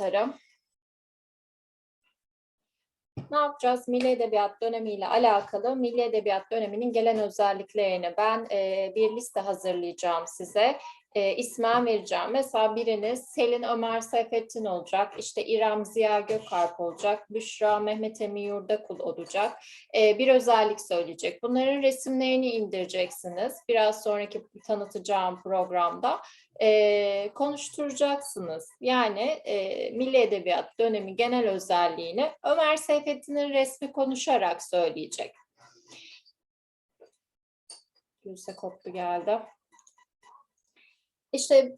aktarım. Ne yapacağız? Milli Edebiyat dönemiyle alakalı Milli Edebiyat döneminin gelen özelliklerini ben e, bir liste hazırlayacağım size. E, ismen vereceğim. Mesela biriniz Selin Ömer Seyfettin olacak. İşte İrem Ziya Gökalp olacak. Büşra Mehmet Emin Yurdakul olacak. E, bir özellik söyleyecek. Bunların resimlerini indireceksiniz. Biraz sonraki tanıtacağım programda e, konuşturacaksınız. Yani e, Milli Edebiyat dönemi genel özelliğini Ömer Seyfettin'in resmi konuşarak söyleyecek. Gülse koptu geldi. İşte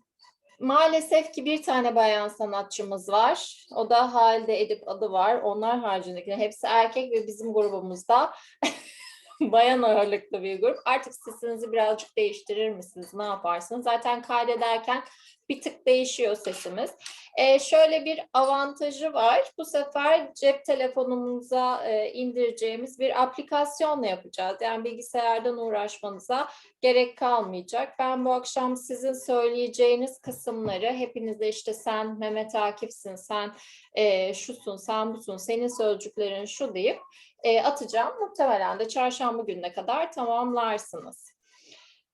maalesef ki bir tane bayan sanatçımız var. O da Halide Edip adı var. Onlar haricindeki hepsi erkek ve bizim grubumuzda bayan ağırlıklı bir grup. Artık sesinizi birazcık değiştirir misiniz? Ne yaparsınız? Zaten kaydederken bir tık değişiyor sesimiz. Ee, şöyle bir avantajı var. Bu sefer cep telefonumuza e, indireceğimiz bir aplikasyonla yapacağız. Yani bilgisayardan uğraşmanıza gerek kalmayacak. Ben bu akşam sizin söyleyeceğiniz kısımları hepinize işte sen Mehmet Akif'sin, sen e, şusun, sen busun, senin sözcüklerin şu deyip e, atacağım. Muhtemelen de çarşamba gününe kadar tamamlarsınız.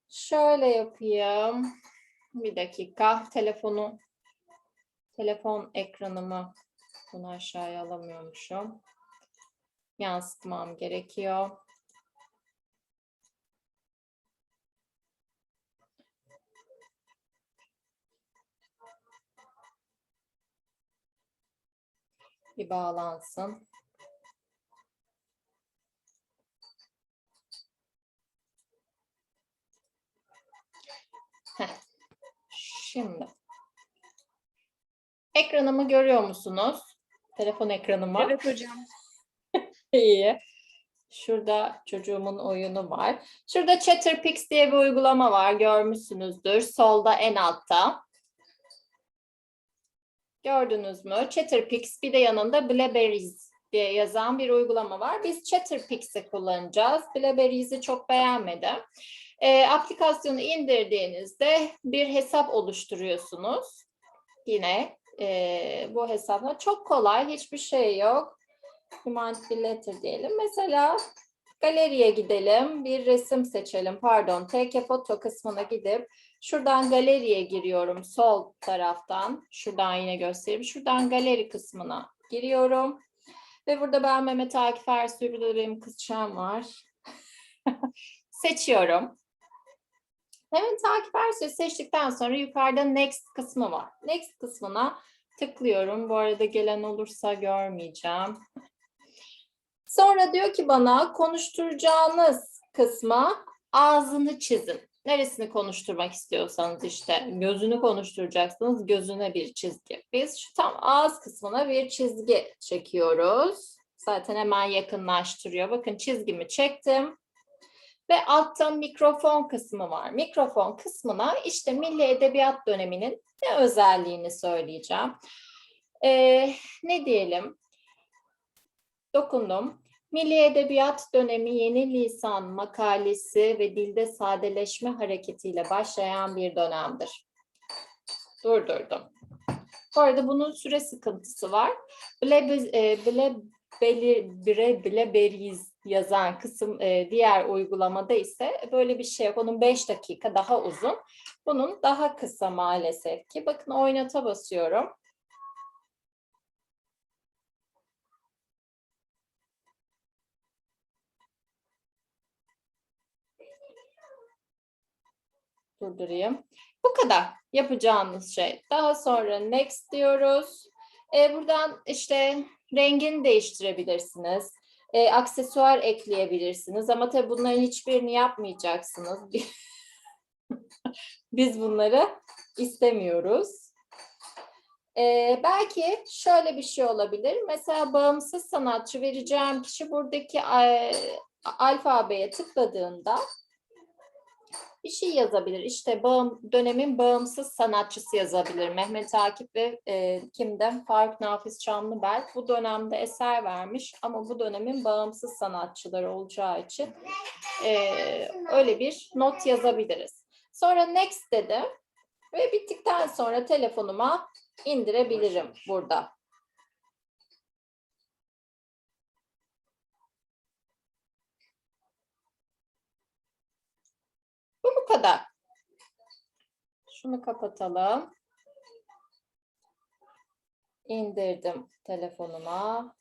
Şöyle yapayım. Bir dakika. Telefonu, telefon ekranımı bunu aşağıya alamıyormuşum. Yansıtmam gerekiyor. Bir bağlansın. Şimdi. Ekranımı görüyor musunuz? Telefon ekranımı. Evet hocam. İyi. Şurada çocuğumun oyunu var. Şurada Chatterpix diye bir uygulama var. Görmüşsünüzdür. Solda en altta. Gördünüz mü? Chatterpix bir de yanında Blackberries diye yazan bir uygulama var. Biz Chatterpix'i kullanacağız. Blackberries'i çok beğenmedim. E, aplikasyonu indirdiğinizde bir hesap oluşturuyorsunuz. Yine e, bu hesapla çok kolay, hiçbir şey yok. Humanity Letter diyelim. Mesela galeriye gidelim, bir resim seçelim. Pardon, TK Foto kısmına gidip şuradan galeriye giriyorum sol taraftan. Şuradan yine göstereyim. Şuradan galeri kısmına giriyorum. Ve burada ben Mehmet Akif Ersoy, burada da benim kızçam var. Seçiyorum. Hemen takip Ersoy seçtikten sonra yukarıda Next kısmı var. Next kısmına tıklıyorum. Bu arada gelen olursa görmeyeceğim. Sonra diyor ki bana konuşturacağınız kısma ağzını çizin. Neresini konuşturmak istiyorsanız işte gözünü konuşturacaksınız. Gözüne bir çizgi. Biz şu tam ağız kısmına bir çizgi çekiyoruz. Zaten hemen yakınlaştırıyor. Bakın çizgimi çektim. Ve altta mikrofon kısmı var. Mikrofon kısmına işte Milli Edebiyat döneminin ne özelliğini söyleyeceğim. Ee, ne diyelim? Dokundum. Milli Edebiyat dönemi yeni lisan makalesi ve dilde sadeleşme hareketiyle başlayan bir dönemdir. Durdurdum. Bu arada bunun süre sıkıntısı var. Bile, bile, bile, bile, bile beriz yazan kısım e, diğer uygulamada ise böyle bir şey yok. Onun 5 dakika daha uzun. Bunun daha kısa maalesef ki. Bakın oynata basıyorum. Durdurayım. Bu kadar yapacağınız şey. Daha sonra next diyoruz. E, buradan işte rengini değiştirebilirsiniz e, aksesuar ekleyebilirsiniz. Ama tabii bunların hiçbirini yapmayacaksınız. Biz bunları istemiyoruz. E, belki şöyle bir şey olabilir. Mesela bağımsız sanatçı vereceğim kişi buradaki e, alfabeye tıkladığında bir şey yazabilir. İşte bağım, dönemin bağımsız sanatçısı yazabilir. Mehmet Akif ve e, kimden? Faruk Nafiz Çamlıbel bu dönemde eser vermiş ama bu dönemin bağımsız sanatçıları olacağı için e, öyle bir not yazabiliriz. Sonra next dedi ve bittikten sonra telefonuma indirebilirim burada. Kadar. Şunu kapatalım. İndirdim telefonuma.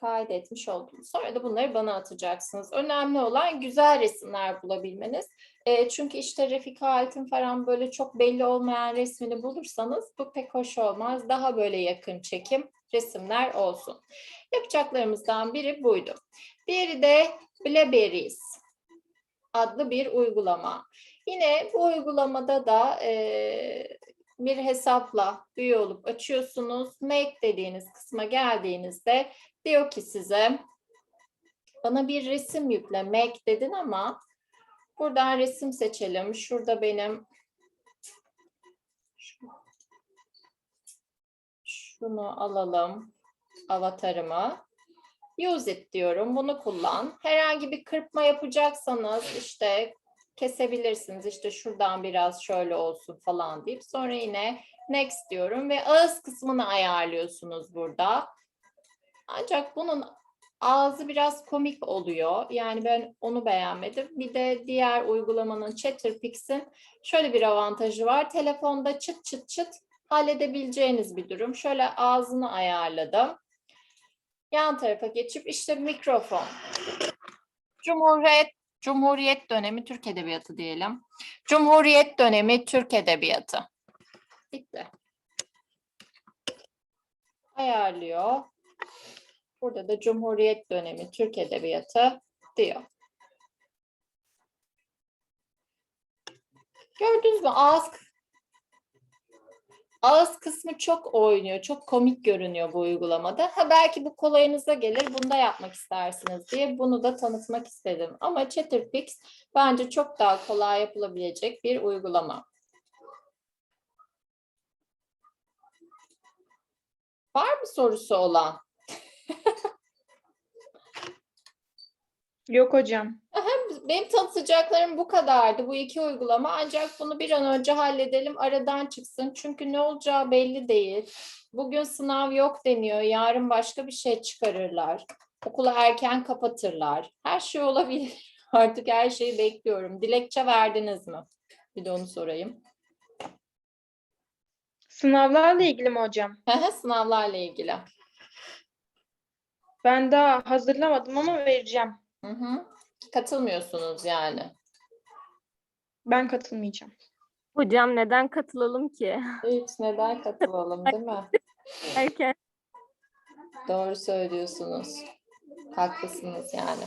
Kaydetmiş oldum. Sonra da bunları bana atacaksınız. Önemli olan güzel resimler bulabilmeniz. E, çünkü işte Refika Altın falan böyle çok belli olmayan resmini bulursanız bu pek hoş olmaz. Daha böyle yakın çekim resimler olsun. Yapacaklarımızdan biri buydu. Diğeri de Blackberries adlı bir uygulama. Yine bu uygulamada da e, bir hesapla üye olup açıyorsunuz. Make dediğiniz kısma geldiğinizde diyor ki size bana bir resim yükle make dedin ama buradan resim seçelim. Şurada benim şunu alalım avatarımı. Use it diyorum. Bunu kullan. Herhangi bir kırpma yapacaksanız işte kesebilirsiniz. İşte şuradan biraz şöyle olsun falan deyip sonra yine next diyorum ve ağız kısmını ayarlıyorsunuz burada. Ancak bunun ağzı biraz komik oluyor. Yani ben onu beğenmedim. Bir de diğer uygulamanın Chatterpix'in şöyle bir avantajı var. Telefonda çıt çıt çıt halledebileceğiniz bir durum. Şöyle ağzını ayarladım. Yan tarafa geçip işte mikrofon. Cumhuriyet Cumhuriyet dönemi Türk Edebiyatı diyelim. Cumhuriyet dönemi Türk Edebiyatı. Bitti. Ayarlıyor. Burada da Cumhuriyet dönemi Türk Edebiyatı diyor. Gördünüz mü? Ağız Ağız kısmı çok oynuyor, çok komik görünüyor bu uygulamada. Ha belki bu kolayınıza gelir, bunu da yapmak istersiniz diye bunu da tanıtmak istedim. Ama Chatterpix bence çok daha kolay yapılabilecek bir uygulama. Var mı sorusu olan? Yok hocam. Benim tanıtacaklarım bu kadardı. Bu iki uygulama. Ancak bunu bir an önce halledelim. Aradan çıksın. Çünkü ne olacağı belli değil. Bugün sınav yok deniyor. Yarın başka bir şey çıkarırlar. Okulu erken kapatırlar. Her şey olabilir. Artık her şeyi bekliyorum. Dilekçe verdiniz mi? Bir de onu sorayım. Sınavlarla ilgili mi hocam? Sınavlarla ilgili. Ben daha hazırlamadım ama vereceğim. Hı hı. Katılmıyorsunuz yani. Ben katılmayacağım. Hocam neden katılalım ki? Hiç neden katılalım değil mi? Erken Doğru söylüyorsunuz. Haklısınız yani.